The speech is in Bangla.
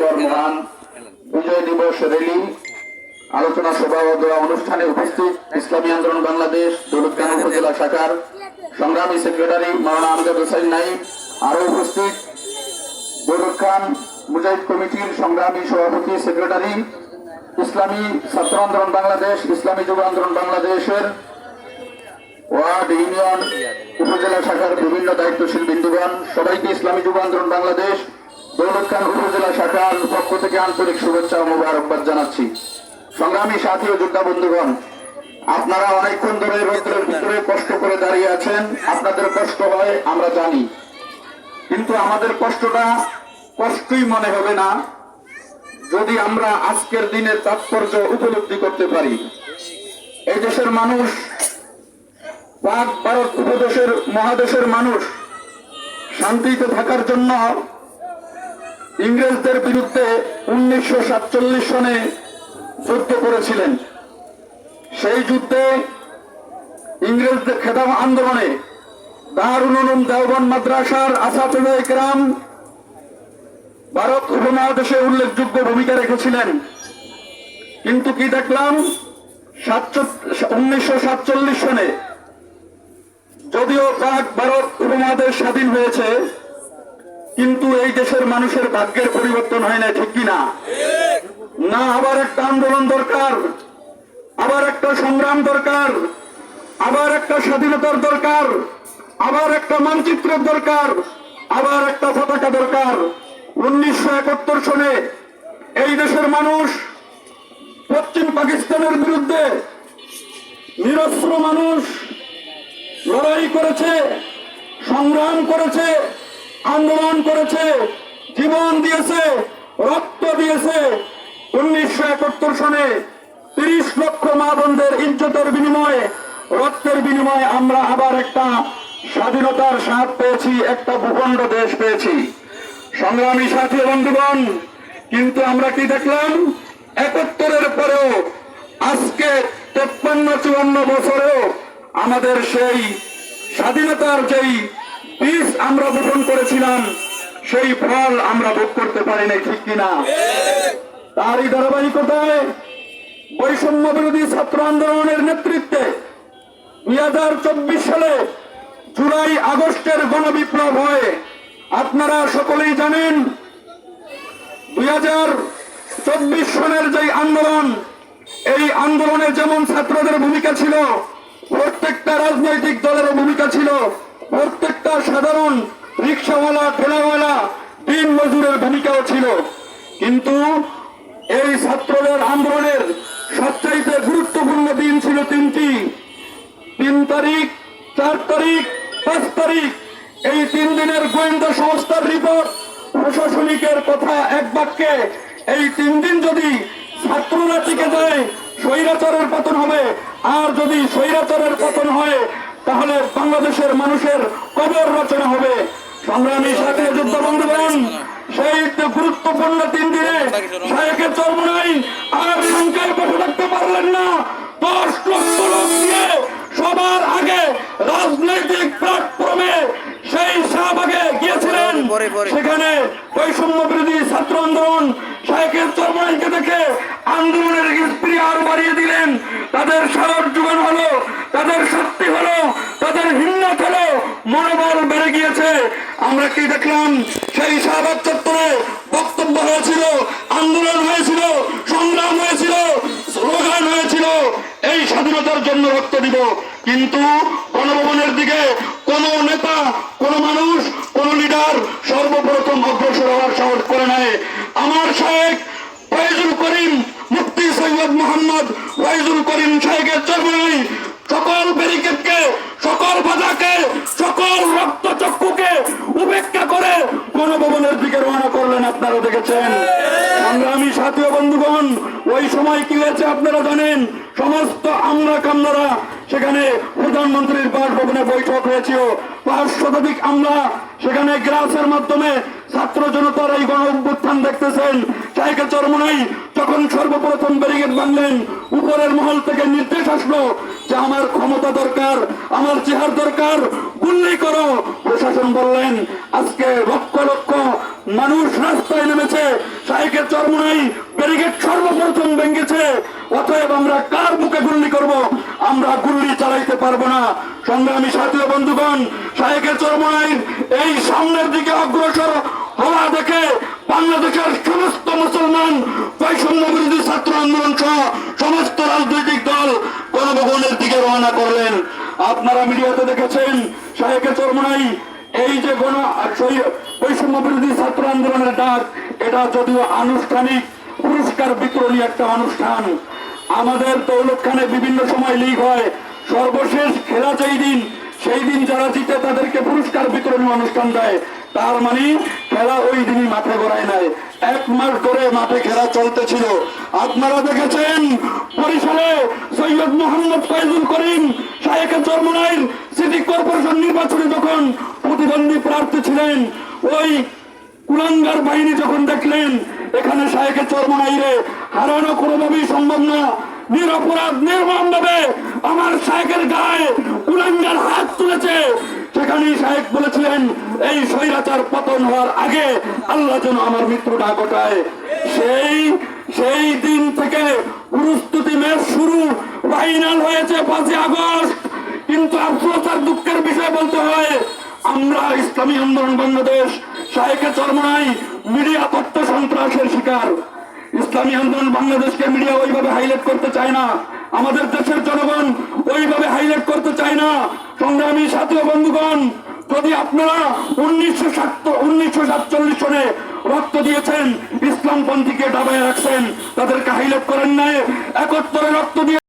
পর মহান বিজয় দিবস র্যালি আলোচনা সভা ও দোয়া অনুষ্ঠানে উপস্থিত ইসলামী আন্দোলন বাংলাদেশ দৌলতখান উপজেলা শাখার সংগ্রামী সেক্রেটারি মাওলানা আমজাদ হোসেন নাইম আরও উপস্থিত দৌলত খান মুজাহিদ কমিটির সংগ্রামী সভাপতি সেক্রেটারি, ইসলামী ছাত্র আন্দোলন বাংলাদেশ, ইসলামী যুব আন্দোলন বাংলাদেশের ওয়ার্ড ইউনিয়ন উপজেলা শাখার বিভিন্ন দায়িত্বশীল বিন্দুগণ, সবাইকে ইসলামী যুব আন্দোলন বাংলাদেশ দৌলত খান উপজেলা শাখার পক্ষ থেকে আন্তরিক শুভেচ্ছা ও মোবারকবাদ জানাচ্ছি। সংগ্রামী সাথী ও যোদ্ধা বন্ধুগণ, আপনারা অনেকক্ষণ ধরে রৌদ্রের ভিতরে কষ্ট করে দাঁড়িয়ে আছেন। আপনাদের কষ্ট হয়, আমরা জানি। কিন্তু আমাদের কষ্টটা কষ্টই মনে হবে না। যদি আমরা আজকের দিনের তাৎপর্য উপলব্ধি করতে পারি। এই দেশের মানুষ, পাক ভারত উপদেশের মহাদেশের মানুষ, শান্তিতে থাকার জন্য ইংরেজদের বিরুদ্ধে উনিশশো সাতচল্লিশ সনে যুদ্ধ করেছিলেন। সেই যুদ্ধে ইংরেজদের খেতাব আন্দোলনে দারুল উলুম দেওবন মাদ্রাসার ইকরাম ভারত উপমহাদেশে উল্লেখযোগ্য ভূমিকা রেখেছিলেন। কিন্তু কি দেখলাম? উনিশশো সাতচল্লিশ সনে যদিও পাক ভারত উপমহাদেশ স্বাধীন হয়েছে কিন্তু এই দেশের মানুষের ভাগ্যের পরিবর্তন হয় না ঠিক কিনা? না, আবার একটা আন্দোলন দরকার, আবার একটা সংগ্রাম দরকার, আবার একটা স্বাধীনতার দরকার, আবার একটা মানচিত্রের দরকার, আবার একটা পতাকা দরকার। উনিশশো একাত্তর সনে এই দেশের মানুষ পশ্চিম পাকিস্তানের বিরুদ্ধে নিরস্ত্র মানুষ লড়াই করেছে, সংগ্রাম করেছে আন্দোলন করেছে, জীবন দিয়েছে, রক্ত দিয়েছে। উনিশশো একাত্তর সনে তিরিশ লক্ষ মা বোনদের ইজ্জতের বিনিময়ে, রক্তের বিনিময়ে আমরা আবার একটা স্বাধীনতার স্বাদ পেয়েছি, একটা ভূখণ্ড দেশ পেয়েছি। সংগ্রামী সাথী বন্ধুগণ, কিন্তু আমরা কি দেখলাম? একাত্তরের পরেও, আজকে তেপ্পান্ন চুয়ান্ন বছরেও আমাদের সেই স্বাধীনতার যেই বীজ আমরা বপন করেছিলাম। সেই ফল আমরা ভোগ করতে পারি নাই, ঠিক কিনা? তারই ধারাবাহিকতায় বৈষম্য বিরোধী ছাত্র আন্দোলনের নেতৃত্বে দুই হাজার চব্বিশ সালে জুলাই আগস্টের গণবিপ্লব হয়। আপনারা সকলেই জানেন, দুই হাজার সনের যে আন্দোলন, এই আন্দোলনে যেমন ছাত্রদের ভূমিকা ছিল, প্রত্যেকটা রাজনৈতিক দলের ভূমিকা ছিল প্রত্যেকটা সাধারণ রিক্সাওয়ালা, ঠেলাওয়ালা দিন মজুরের ভূমিকাও ছিল। কিন্তু এই ছাত্রদের আন্দোলনের সবচাইতে গুরুত্বপূর্ণ দিন ছিল তিনটি। তিন তারিখ, চার তারিখ, পাঁচ তারিখ, এই তিন দিনের গোয়েন্দা সংস্থার রিপোর্ট, প্রশাসনিকের কথা এক বাক্যে, এই তিন দিন যদি ছাত্ররা টিকে যায়, স্বৈরাচারের পতন হবে। আর যদি স্বৈরাচারের পতন হয় তাহলে বাংলাদেশের মানুষের কবর রচনা হবে। সংগ্রামী সাথে যুদ্ধ বন্ধুগণ সেই গুরুত্বপূর্ণ তিন দিনে শাহেকের চর্মনাই আর লঙ্কায় বসে থাকতে পারলেন না। দশ লক্ষ লোক দিয়ে সবার আগে রাজনৈতিক প্ল্যাটফর্মে সেই শাহবাগে গিয়েছিলেন। সেখানে বৈষম্য বিরোধী ছাত্র আন্দোলন শাহেকের চর্মনাইকে দেখে আন্দোলনের স্ত্রী আরও বাড়িয়ে দিলেন। তাদের আমরা কি দেখলাম? সেই শাহবাগ চত্বরে বক্তব্য হয়েছিল, আন্দোলন হয়েছিল, সংগ্রাম হয়েছিল, স্লোগান হয়েছিল, এই স্বাধীনতার জন্য রক্ত দিব। কিন্তু গণভবনের দিকে কোন নেতা, কোন মানুষ, কোন লিডার সর্বপ্রথম অগ্রসর হওয়ার সাহস করে নেয় আমার শাহেক ফয়জুল করিম মুফতি সৈয়দ মোহাম্মদ ফয়জুল করিম শাহেকের জন্মই সকল ব্যারিকেডকে সকল বাধাকে, সকল রক্ত চক্ষুকে উপেক্ষা করে গণভবনের দিকে রওনা করলেন আপনারা দেখেছেন। সংগ্রামী সাথী ও বন্ধুগণ, ওই সময় কি হয়েছে আপনারা জানেন? সমস্ত আমরা কামনারা সেখানে প্রধানমন্ত্রীর বাসভবনে বৈঠক হয়েছিল। পাঁচ শতাধিক আমরা সেখানে গ্রাসের মাধ্যমে ছাত্র জনতার এই গণ অভ্যুত্থান অনুষ্ঠান দেখতেছেন শাহেখে চরমনাই যখন সর্বপ্রথম ব্যারিকেড বাঁধলেন উপরের মহল থেকে নির্দেশ আসলো যে আমার ক্ষমতা দরকার, আমার চেহার দরকার গুল্লি করো। প্রশাসন বললেন, আজকে লক্ষ লক্ষ মানুষ রাস্তায় নেমেছে শাহেখের চরমনাই ব্যারিকেড সর্বপ্রথম ভেঙেছে। অতএব আমরা কার বুকে গুল্লি করব? আমরা গুল্লি চালাইতে পারব না। সংগ্রামী সাথীয় বন্ধুগণ শাহেখের চরমনাই এই সামনের দিকে অগ্রসর হওয়া দেখে বাংলাদেশের সমস্ত মুসলমান বৈষম্য বিরোধী ছাত্র আন্দোলন সহ সমস্ত রাজনৈতিক দল গণভবনের দিকে রওনা করলেন। আপনারা মিডিয়াতে দেখেছেন শাহেখে চরমনাই, এই যে গণ বৈষম্য বিরোধী ছাত্র আন্দোলনের ডাক, এটা যদিও আনুষ্ঠানিক, পুরস্কার বিতরণী একটা অনুষ্ঠান। আমাদের দৌলতখানে বিভিন্ন সময় লিগ হয়, সর্বশেষ খেলা যেই দিন, সেই দিন যারা জিতে তাদেরকে পুরস্কার বিতরণী অনুষ্ঠান দেয়। তার মানে খেলা ওই দিনই মাঠে গড়ায় নাই এক মাস ধরে মাঠে খেলা চলতেছিল। আপনারা দেখেছেন, বরিশালে সৈয়দ মোহাম্মদ ফয়জুল করিম শাহেখ চরমনাইর সিটি কর্পোরেশন নির্বাচনে যখন প্রতিদ্বন্দ্বী প্রার্থী ছিলেন, ওই কুলাঙ্গার বাহিনী যখন দেখলেন, এখানে শাহেখে চরমনাইরে হারানো কোনোভাবেই সম্ভব না। নিরপরাধ নির্মম ভাবে আমার শাহেকের গায়ে কুলাঙ্গার হাত তুলেছে। সেখানে শাহেক বলেছিলেন, এই স্বৈরাচার পতন হওয়ার আগে আল্লাহ যেন আমার মৃত্যুটা ঘটায়। সেই সেই দিন থেকে প্রস্তুতি ম্যাচ শুরু ফাইনাল হয়েছে পাঁচই আগস্ট। কিন্তু আফসোস আর দুঃখের বিষয় বলতে হয়, আমরা ইসলামী আন্দোলন বাংলাদেশ শাহেখে চরমনাই মিডিয়া তথ্য সন্ত্রাসের শিকার। ইসলামী আন্দোলন বাংলাদেশকে মিডিয়া ওইভাবে হাইলাইট করতে চায় না। আমাদের দেশের জনগণ ওইভাবে হাইলাইট করতে চায় না। সংগ্রামী সাথীয় বন্ধুগণ, যদি আপনারা উনিশশো উনিশশো সাতচল্লিশ সনে রক্ত দিয়েছেন, ইসলামপন্থীকে ডাবায় রাখছেন, তাদেরকে হাইলাইট করেন নাই, একত্তরে রক্ত দিয়ে